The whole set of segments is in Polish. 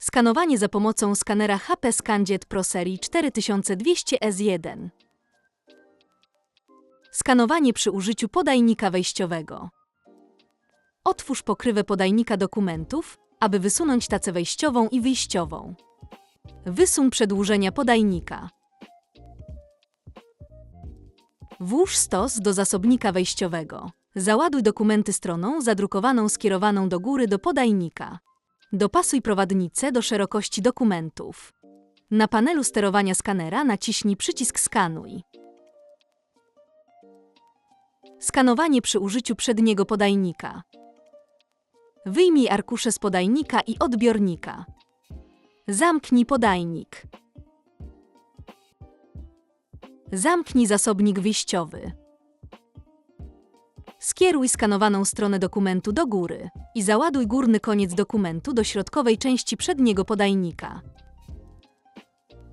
Skanowanie za pomocą skanera HP ScanJet Pro serii 4200S1. Skanowanie przy użyciu podajnika wejściowego. Otwórz pokrywę podajnika dokumentów, aby wysunąć tacę wejściową i wyjściową. Wysuń przedłużenia podajnika. Włóż stos do zasobnika wejściowego. Załaduj dokumenty stroną zadrukowaną skierowaną do góry do podajnika. Dopasuj prowadnicę do szerokości dokumentów. Na panelu sterowania skanera naciśnij przycisk Skanuj. Skanowanie przy użyciu przedniego podajnika. Wyjmij arkusze z podajnika i odbiornika. Zamknij podajnik. Zamknij zasobnik wyjściowy. Skieruj skanowaną stronę dokumentu do góry i załaduj górny koniec dokumentu do środkowej części przedniego podajnika.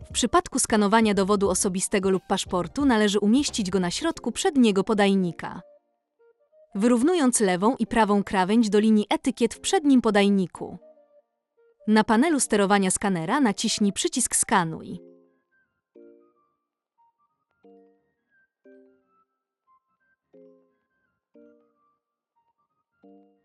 W przypadku skanowania dowodu osobistego lub paszportu należy umieścić go na środku przedniego podajnika. Wyrównując lewą i prawą krawędź do linii etykiet w przednim podajniku. Na panelu sterowania skanera naciśnij przycisk Skanuj. you